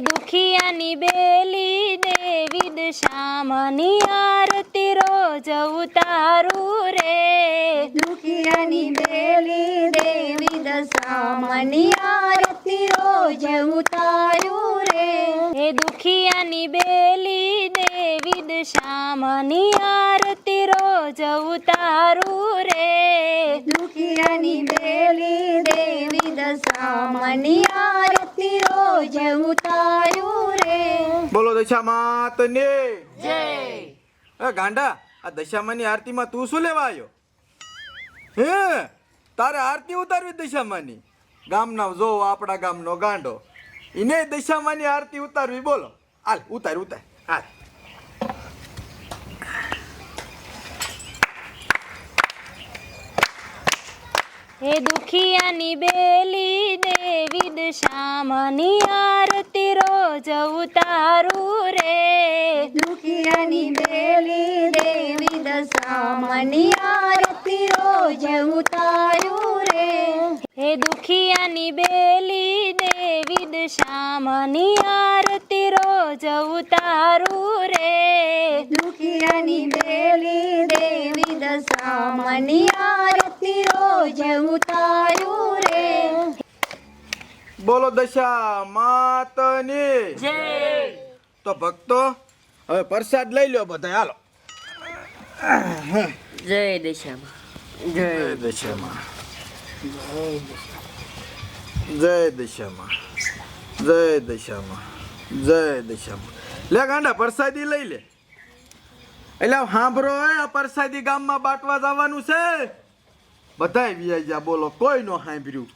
દુખિયાની બેલી દેવી દશામની આરતી રોજ ઉતારું રે. દુખિયાની બેલી દેવી દશામની આરતી રોજ ઉતારું રે. એ દુખિયાની બેલી દેવી દશામની આરતી રોજ ઉતારું રે. દુખિયાની બેલી દેવી દશામની રે. બોલો દશામાં તને જય. એ ગાંડા આ દશામાની આરતીમાં તું શું લેવા આવ્યો હે? તારે આરતી ઉતારવી દશામાની? ગામના જો આપણા ગામનો ગાંડો એને દશામાની આરતી ઉતારવી બોલો. હાલ ઉતાર ઉતાર. હાલ. હે દુખિયાની બેલી દેવી દશામની રોજ ઉતારું રે. દુખિયાની બેલી દેવી દશામની આરતી રોજ ઉતારું રે. હે દુખિયાની બેલી દેવી દશામની આરતી રોજ ઉતારું રે. દુખિયાની બેલી દેવી દશામની આરતી રોજ ઉતારું રે બોલો દશા માતની. જય. તો ભક્તો હવે પ્રસાદ લઈ લો બધા હાલો. જય દશામાં. જય. દશામાં. જય દશામાં. જય દશામાં. જય દશામાં. લે ગાંડા પ્રસાદી લઈ લે. એટલે સાંભળો હે આ પ્રસાદી ગામમાં બાટવા જવાનું છે. બધાય વિયાઈ બોલો કોઈ નો સાંભળ્યું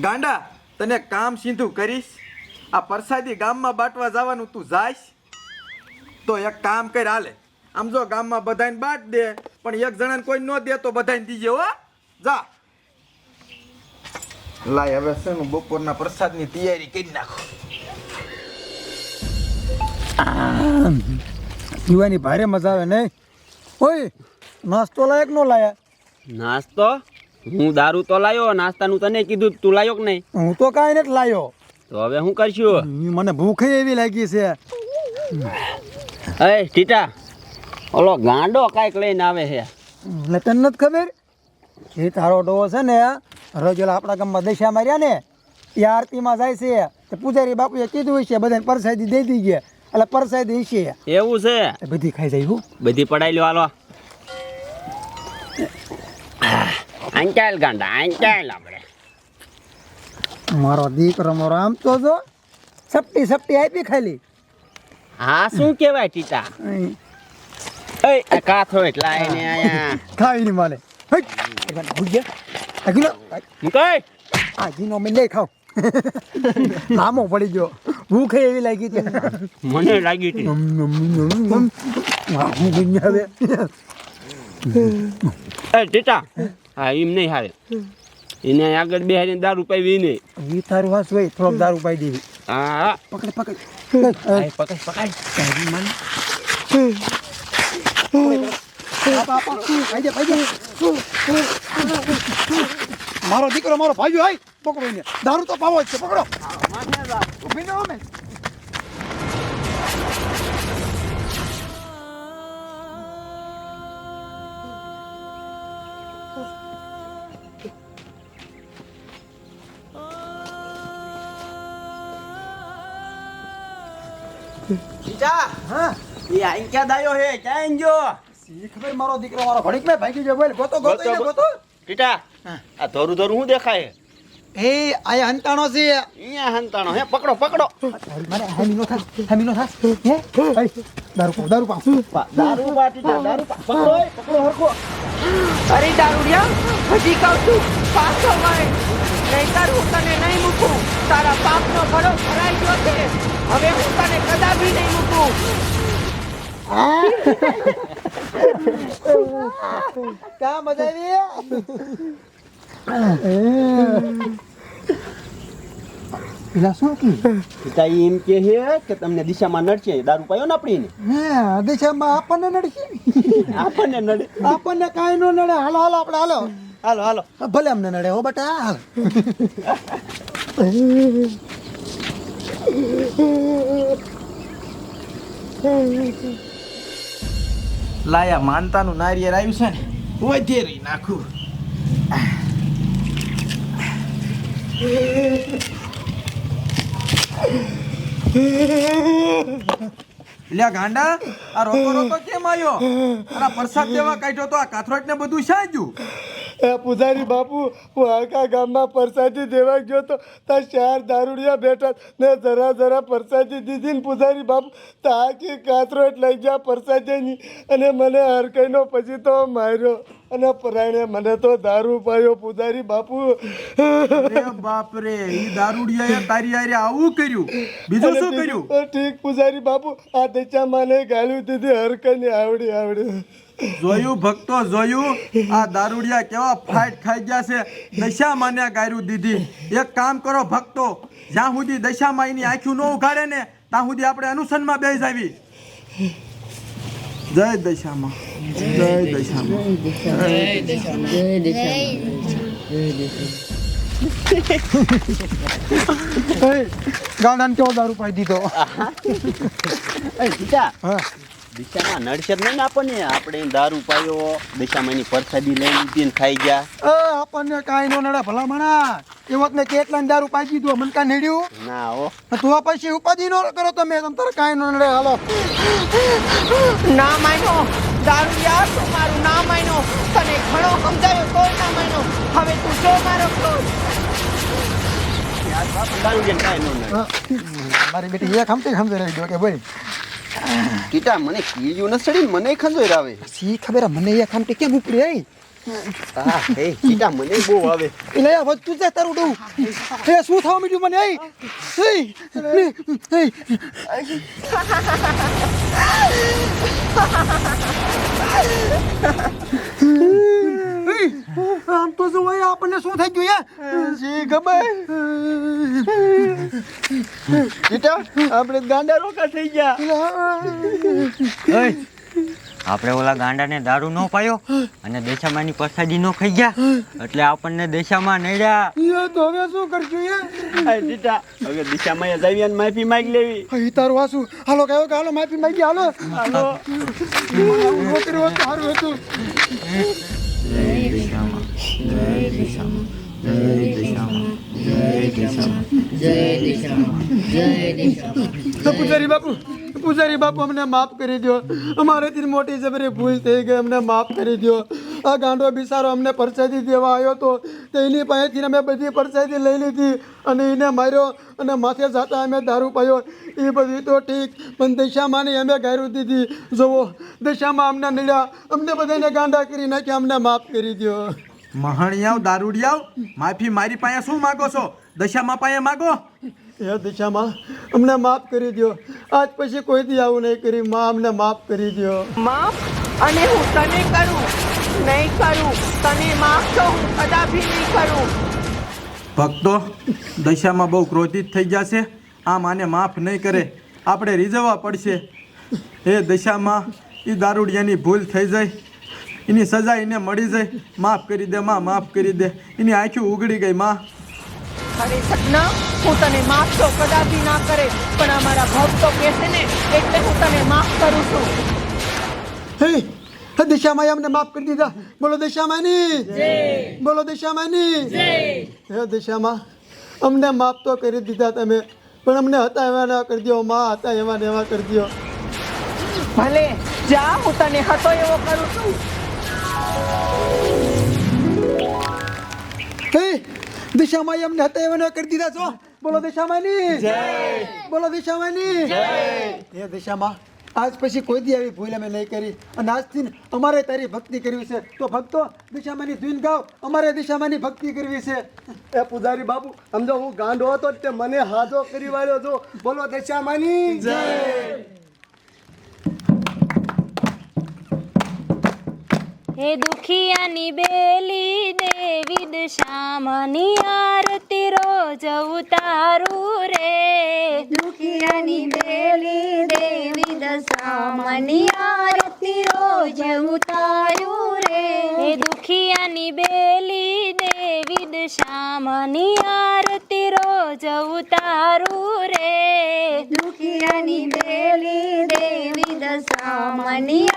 ગાંડા તને કામ સીધું કરીશ. આ પ્રસાદી ગામમાં બાટવા જવાનું તું જાઈશ. તો એક કામ કર હાલે. આમ જો ગામમાં બધાને બાટ દે પણ એક જણાને કોઈ ન દે તો બધાને દીજે હો. જા. લાય હવે છે ને બપોરના પ્રસાદની તૈયારી કરી નાખો. પીવાની ભારે મજા આવે નહીં? ઓય નાસ્તો લાયક નો લાયા? નાસ્તો? હું દારૂ તો લાયો નાસ્તાનું તને કીધું તું લાયો કે નહીં? હું તો કાંઈ નથી લાયો. તો હવે શું કરશું? મને ભૂખ એવી લાગી છે. અરે ટીટા ઓલો ગાંડો કાંઈક લઈને આવે છે. એટલે તને નથી ખબર? એ તારો ડોવો છે ને રોજ ઓલા આપણા ગામમાં દશા માર્યા ને એ આરતીમાં જાય છે. તો પૂજારી બાપુએ કીધું છે બધાને પરસાદી દઈ દઈ ગયા એટલે પરસાદી છે એવું છે? બધી ખાઈ જાય હું. બધી પડાઈ લ્યો હાલો. આંચાલ ગાંડા આંચાલ આપણે. મારો દીકરો મારો આમ તો જો સપટી સપટી આપી ખાલી. હા શું કહેવાય ટીટા? એ કાથો એટલા આઈને આયા ખાઈ જીનો મેં લઈ ખાવ લાંબો પડી ગયો. ભૂખ એવી લાગી હતી. મને લાગી હતી. હું એ ટીટા હા એમ નહીં હારે એને આગળ બેહારીને દારૂ પાવી નહીં એ તારું હાસ હોય થોડોક દારૂ પાઈ દેવી. હા. હા પકડ પકડ પકડ. પકડ પકડ મારો દીકરો મારો ભાઈ હાય. પકડો દારૂ તો પાવો જ છે પકડો. ન હા. એ આઈ ક્યાં દાયો હે ક્યાં જો સી ખબર મારો દીકરો મારો ઘડીક મેં ભાગી ગયો બોલ ગોતો ગોતો એને ગોતો. ટીટા આ ધોરું ધોરું શું દેખાય એ આયા હંતાણો છે. અહીંયા હંતાણો હે પકડો પકડો. મને હામી નો થા હામી હે? દારૂ પાવ દારૂ પાવ. દારૂ બા ટીટા દારૂ પા- પકડો પકડો હરખો. અરે દારૂડિયા હજી કહું છું પાછો વળ નહીંતર હું તને નહીં મૂકું. તારા પાપનો ભરો ભરાઈ ગયો છે. હવે હું તને કદાપી નહીં મૂકું. કા મજા આવી? એમ કે છે કે તમને દિશામાં નડશે દારૂ પાયો ને આપણી હે દિશામાં આપણને નડશે? આપણને નડે. આપણને કાંઈ નો નડે. હાલો હાલો આપણે હાલો. હાલો હાલો. ભલે અમને નડે હો બટા હાલ. લાયા માનતાનું નારિયેળ આવ્યું છે ને વધેરી નાખું. લ્યા ગાંડા, આ રોકો રોકો કેમ આવ્યો આ પ્રસાદ દેવા કાઢ્યો તો આ કાથરોટ ને બધું શાજ્યું. પૂજારી બાપુ હું આખા ગામમાં પરસાદી દેવા ગયો તો ત્યાં શહેર દારૂડિયા બેઠા ને જરા જરા પરસાદી દીધી ને પૂજારી બાપુ તો આખી કાતરોટ લઈ ગયા પરસાદીની અને મને હરકઈનો પછી તો માર્યો અને પરાણે મને તો દારૂ પાયો પૂજારી બાપુ. બાપરે બાપ રે ઈ દારૂડિયાએ તારી આરે આવું કર્યું? બીજું શું કર્યું? ઠીક પૂજારી બાપુ આ દેચા માને ગાળ્યું દીધી હરકઈની આવડી આવડી. જોયું ભક્તો જોયું? આ દારૂડિયા કેવા ફાઇટ ખાઈ ગયા છે. દશા માને ગાયરું દીધી. એક કામ કરો ભક્તો જ્યાં સુધી દશામાં એની આંખ્યું ન ઉઘાડે ને ત્યાં સુધી આપણે અનુસનમાં બે જાવી. જય દશામાં. જય દશામાં. ગાંડાને કેવો દારૂ પાઈ દીધો? હા. દિશામાં નડશે નહીં આપણને. આપણે દારૂ પાયો દિશામાં એની પરસાદી લઈ લીધી ને ખાઈ ગયા. એ આપણને કાંઈ નો નડે ભલામણા. એવો ને કેટલા દારૂ પાઈ દીધું? મને કાંઈ નડ્યું? ના હો. તું પછી ઉપાધિ નો કરો તમે. તમ તારે કાંઈ નો નડે. હાલો. ના માનો દારૂ યાર તો મારું. ના માનો તને ઘણો સમજાયો તો ના માનો હવે તું જો મારો ક્રોધ. દારૂ લઈને કાંઈ ન નડે. મારી બેટી એક હમતી સમજે રહી ગયો કે ભાઈ દીટા મને કીડ્યું ન સડી મને ખંજોર આવે. સી ખબર મને ખામ હમતી કેમ ઉપડી આવી હા હે ટીટા મને બહુ આવે. એટલે આ વધતું જાય તારું ડું. એ શું થવા મીડ્યું મને આઈ? એ આમ તો શું હોય આપણને શું થઈ ગયું જી ખબર? બેટા આપણે ગાંડા રોકા થઈ ગયા. આપણે ઓલા ગાંડાને દારૂ ન પાયો અને દેશામાંની પરસાદી ન ખાઈ ગયા. એટલે આપણને દેશામાં નડ્યા. તો હવે શું કરશું એ હા દીટા હવે દિશામાં જઈએ અને માફી માંગી લેવી. અહીં તારું આસુ હાલો કયો કે હાલો માફી માંગી હાલો. હાલો. ઊભો કર્યો હોત. તો દિશામાં જય દિશામાં પૂજારી બાપુ પૂજારી બાપુ અમને માફ કરી દો અમારેથી મોટી જબરી ભૂલ થઈ ગઈ, અમને માફ કરી દો આ ગાંડો બિસારો અમને પરસાદી દેવા આવ્યો તો તેની પાસેથી અમે બધી પરસાદી લઈ લીધી અને એને માર્યો અને માથે જાતા અમે દારૂ પાયો. એ બધી તો ઠીક, પણ દિશામાં અમે ગાયરું દીધી. જુઓ, દિશામાં અમને નડ્યા. અમને બધાને ગાંડા કરી નાખ્યા, અમને માફ કરી દો મહણિયાવ દારૂડિયાવ માફી મારી પાસે શું માગો છો? દશામાં પાસે માગો? એ દશામાં અમને માફ કરી દો આજ પછી કોઈ દી આવું નહીં કરી. માં અમને માફ કરી દો માફ અને હું તને કરું. નહીં કરું. તને માફ તો હું કદાપી નહીં કરું. ભક્તો દશામાં બહુ ક્રોધિત થઈ જશે. આમ આને માફ નહીં કરે. આપણે રીઝવવા પડશે. હે દશામાં એ દારૂડિયાની ભૂલ થઈ જાય. એની સજા એને મળી જાય. માફ કરી દે માં માફ કરી દે. એની આંખી ઉગડી ગઈ માં. અરે સપના હું તને માફ તો કદાપી ના કરે પણ અમારા ભક્તો કહેશે ને એટલે હું તને માફ કરું છું. હે અમને માફ કરી દીધા. બોલો દિશામાંની. બોલો દિશામાંની. હે દિશામાં અમને માફ તો કરી દીધા તમે પણ અમને હતા એવા ના કરી દો માં હતા એવા ને એવા કરી દો ભલે જા હું તને હતો એવો કરું છું. દિશામાં અમને હતા એવા ના કરી દીધા છો? બોલો દિશામાંની. બોલો દિશામાંની. હે દિશામાં આજ પછી કોઈ દી આવી ભૂલ અમે નહીં કરી. અને આજથી અમારે તારી ભક્તિ કરવી છે. તો ભક્તો દિશામાંની ધૂન ગાવ અમારે દિશામાંની ભક્તિ કરવી છે. એ પૂજારી બાપુ સમજો હું ગાંડો હતો તે મને હાજો કરી વાળ્યો છો. બોલો દિશામાંની. જય. હે દુખિયાની બેલી દેવી દશામની આરતી રોજ ઉતારું રે. દુખિયાની બેલી દેવી દશામની આરતી રોજ ઉતારું રે. હે દુખિયાની બેલી દેવી દશામની આરતી રોજ ઉતારું રે. દુખિયાની બેલી દેવી દશામની